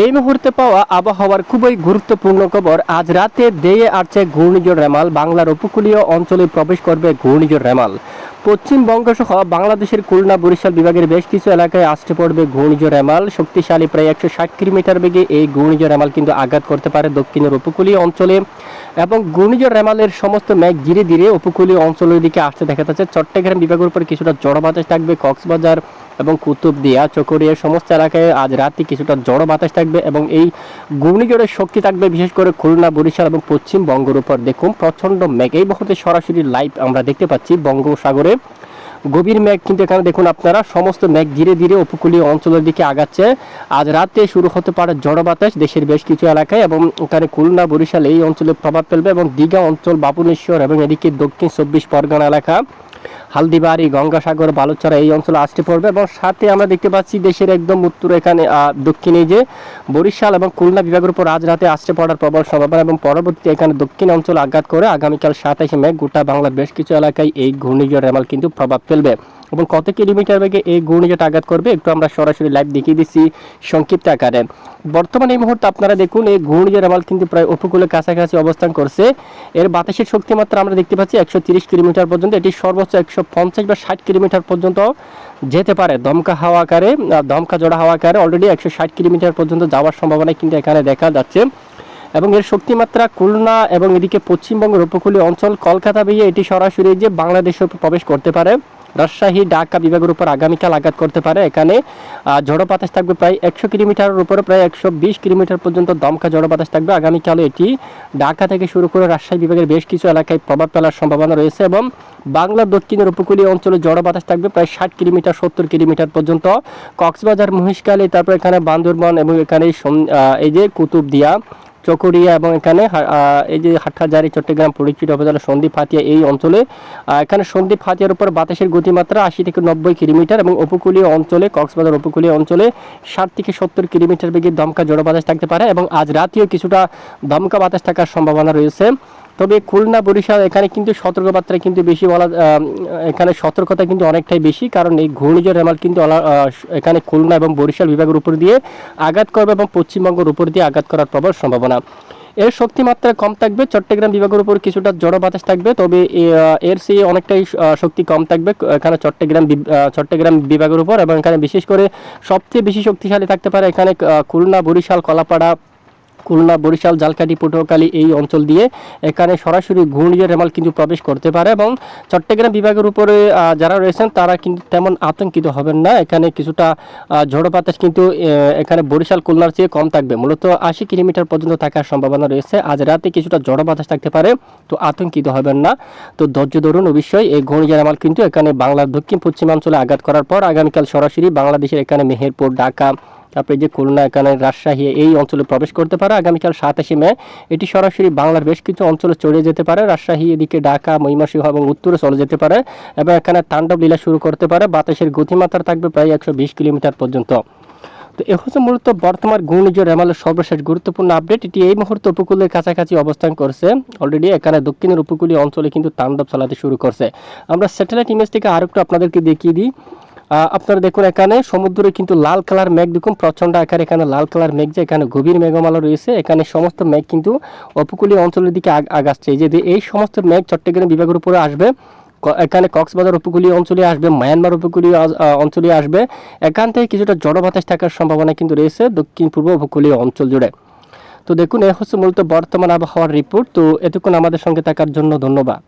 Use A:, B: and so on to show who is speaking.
A: এই মুহূর্তে পাওয়া আবহাওয়ার খুবই গুরুত্বপূর্ণ খবর, আজ রাতে দেয়ে আসছে ঘূর্ণিঝড় রেমাল, বাংলার উপকূলীয় অঞ্চলে প্রবেশ করবে ঘূর্ণিঝড় রেমাল। পশ্চিমবঙ্গ সহ বাংলাদেশের খুলনা, বরিশাল বিভাগের বেশ কিছু এলাকায় আসতে পড়বে ঘূর্ণিঝড় রেমাল। শক্তিশালী প্রায় একশো ষাট কিলোমিটার বেগে এই ঘূর্ণিঝড় রেমাল কিন্তু আঘাত করতে পারে দক্ষিণের উপকূলীয় অঞ্চলে। এবং ঘূর্ণিঝড় রেমালের সমস্ত মেঘ ধীরে ধীরে উপকূলীয় অঞ্চলের দিকে আসতে দেখা যাচ্ছে। চট্টগ্রাম বিভাগের উপর কিছুটা জড় বাতাস থাকবে, কক্সবাজার এবং কুতুবদিয়া, চকরিয়া সমস্ত এলাকায় আজ রাতে কিছুটা জড় বাতাস থাকবে এবং এই ঘূর্ণিঝড়ের শক্তি থাকবে বিশেষ করে খুলনা, বরিশাল এবং পশ্চিমবঙ্গের উপর। দেখুন, প্রচণ্ড মেঘ। এই মুহূর্তে সরাসরি লাইভ আমরা দেখতে পাচ্ছি বঙ্গোসাগরে গভীর মেঘ কিন্তু এখানে দেখুন আপনারা, সমস্ত মেঘ ধীরে ধীরে উপকূলীয় অঞ্চলের দিকে আগাচ্ছে। আজ রাতে শুরু হতে পারে জড় বাতাস দেশের বেশ কিছু এলাকায় এবং এখানে খুলনা, বরিশাল এই অঞ্চলে প্রভাব ফেলবে এবং দীঘা অঞ্চল, বাপুনেশ্বর এবং এদিকে দক্ষিণ চব্বিশ পরগনা এলাকা। হালদিবাড়ি, গঙ্গাসাগর, বালুচরা এই অঞ্চলে আসতে পড়বে এবং সাথে আমরা দেখতে পাচ্ছি দেশের একদম উত্তর এখানে দক্ষিণে যে বরিশাল এবং খুলনা বিভাগের উপর আজ রাতে আসতে পড়ার প্রবল সম্ভাবনা এবং পরবর্তীতে এখানে দক্ষিণ অঞ্চল আঘাত করে আগামীকাল সাতাশে মে গোটা বাংলার বেশ কিছু এলাকায় এই ঘূর্ণিঝড় রেমাল কিন্তু প্রভাব ফেলবে। এবং কত কিলোমিটার বেগে এই ঘূর্ণিঝড় আঘাত করবে একটু আমরা সরাসরি লাইভ দেখিয়ে দিচ্ছি সংক্ষিপ্ত আকারে। বর্তমানে এই মুহূর্তে আপনারা দেখুন, এই ঘূর্ণিঝড় রেমাল কিন্তু প্রায় উপকূলের কাছাকাছি অবস্থান করছে। এর বাতাসের শক্তিমাত্রা আমরা দেখতে পাচ্ছি একশো কিলোমিটার পর্যন্ত, এটি সর্বোচ্চ একশো পঞ্চাশ বা ষাট কিলোমিটার পর্যন্ত যেতে পারে। দমকা হাওয়া আকারে দমকা জোড়া হাওয়া আকারে অলরেডি একশো ষাট কিলোমিটার পর্যন্ত যাওয়ার সম্ভাবনা কিন্তু এখানে দেখা যাচ্ছে। এবং এর শক্তিমাত্রা খুলনা এবং এদিকে পশ্চিমবঙ্গের উপকূলীয় অঞ্চল কলকাতা বেরিয়ে এটি সরাসরি যে বাংলাদেশে প্রবেশ করতে পারে। রাজশাহী, ঢাকা বিভাগের উপর আগামীকাল আঘাত করতে পারে। এখানে ঝড়ো বাতাস থাকবে প্রায় একশো কিলোমিটারের উপরে প্রায় একশো বিশ কিলোমিটার পর্যন্ত দমকা ঝড়ো বাতাস থাকবে। আগামীকাল এটি ঢাকা থেকে শুরু করে রাজশাহী বিভাগের বেশ কিছু এলাকায় প্রভাব ফেলার সম্ভাবনা রয়েছে এবং বাংলার দক্ষিণের উপকূলীয় অঞ্চলে ঝড়ো বাতাস থাকবে প্রায় ষাট কিলোমিটার, সত্তর কিলোমিটার পর্যন্ত। কক্সবাজার মহিষকালী তারপর এখানে বান্দরবন এবং এখানে এই যে কুতুবদিয়া চকরিয়া এবং এখানে এই যে হাটহাজারি, চট্টগ্রাম পরিচিত উপজেলা সন্দ্বীপ হাতিয়া এই অঞ্চলে এখানে সন্দ্বীপ হাতিয়ার উপর বাতাসের গতিমাত্রা আশি থেকে নব্বই কিলোমিটার এবং উপকূলীয় অঞ্চলে, কক্সবাজার উপকূলীয় অঞ্চলে ষাট থেকে সত্তর কিলোমিটার বেগে দমকা জড়ো বাতাস থাকতে পারে এবং আজ রাতেও কিছুটা দমকা বাতাস থাকার সম্ভাবনা রয়েছে। তবে খুলনা, বরিশাল এখানে কিন্তু সতর্কবার্তা কিন্তু বেশি বলা এখানে সতর্কতা কিন্তু অনেকটাই বেশি। কারণ এই ঘূর্ণিঝড় রেমাল কিন্তু এখানে খুলনা এবং বরিশাল বিভাগের উপর দিয়ে আঘাত করবে এবং পশ্চিমবঙ্গের উপর দিয়ে আঘাত করার প্রবল সম্ভাবনা। এর শক্তিমাত্রা কম থাকবে, চট্টগ্রাম বিভাগের উপর কিছুটা জড় বাতাস থাকবে, তবে এর চেয়ে অনেকটাই শক্তি কম থাকবে এখানে চট্টগ্রাম চট্টগ্রাম বিভাগের উপর এবং এখানে বিশেষ করে সবচেয়ে বেশি শক্তিশালী থাকতে পারে এখানে খুলনা, বরিশাল, কলাপাড়া খুলনা, বরিশাল জালকাটি পটুয়াখালী এই অঞ্চল দিয়ে এখানে সরাসরি ঘূর্ণিঝড় রেমাল কিন্তু প্রবেশ করতে পারে এবং চট্টগ্রাম বিভাগের উপরে যারা রয়েছেন তারা কিন্তু তেমন আতঙ্কিত হবেন না। এখানে কিছুটা ঝড়ো বাতাস কিন্তু এখানে বরিশাল, খুলনার চেয়ে কম থাকবে। মূলত আশি কিলোমিটার পর্যন্ত থাকার সম্ভাবনা রয়েছে। আজ রাতে কিছুটা ঝড়ো বাতাস থাকতে পারে, তো আতঙ্কিত হবেন না। তো ধৈর্য ধরুন, অবশ্যই এই ঘূর্ণিঝড় রেমাল কিন্তু এখানে বাংলার দক্ষিণ পশ্চিমাঞ্চলে আঘাত করার পর আগামীকাল সরাসরি বাংলাদেশের এখানে মেহেরপুর, ঢাকা তারপরে যে খুলনা, এখানে রাজশাহী এই অঞ্চলে প্রবেশ করতে পারে। আগামীকাল সাতাশে মে, এটি সরাসরি বাংলার বেশ কিছু অঞ্চলে চলে যেতে পারে। রাজশাহী এদিকে ঢাকা, ময়মনসিংহ এবং উত্তরে চলে যেতে পারে এবং এখানে তাণ্ডব লীলা শুরু করতে পারে। বাতাসের গতিমাত্রা থাকবে প্রায় একশো বিশ কিলোমিটার পর্যন্ত। তো এ হচ্ছে মূলত বর্তমান ঘূর্ণিঝড় রেমালের সর্বশেষ গুরুত্বপূর্ণ আপডেট। এটি এই মুহূর্তে উপকূলের কাছাকাছি অবস্থান করছে। অলরেডি এখানে দক্ষিণের উপকূলীয় অঞ্চলে কিন্তু তাণ্ডব চালাতে শুরু করছে। আমরা স্যাটেলাইট ইমেজ থেকে আরেকটু আপনাদেরকে দেখিয়ে দিই। আপনারা দেখুন এখানে, সমুদ্রে কিন্তু লাল কালার মেঘ, দেখুন প্রচণ্ড আকারে এখানে লাল কালার মেঘ যে এখানে গভীর মেঘমালা রয়েছে, এখানে সমস্ত মেঘ কিন্তু উপকূলীয় অঞ্চলের দিকে আগ- আগাচ্ছে। যে এই সমস্ত মেঘ চট্টগ্রাম বিভাগের উপরে আসবে এখানে কক্সবাজার উপকূলীয় অঞ্চলে আসবে, মায়ানমার উপকূলীয় অঞ্চলে আসবে। এখান থেকে কিছুটা জড় বাতাস থাকার সম্ভাবনা কিন্তু রয়েছে দক্ষিণ পূর্ব উপকূলীয় অঞ্চল জুড়ে। তো দেখুন, এ হচ্ছে মূলত বর্তমান আবহাওয়ার রিপোর্ট তো এতক্ষণ আমাদের সঙ্গে থাকার জন্য ধন্যবাদ।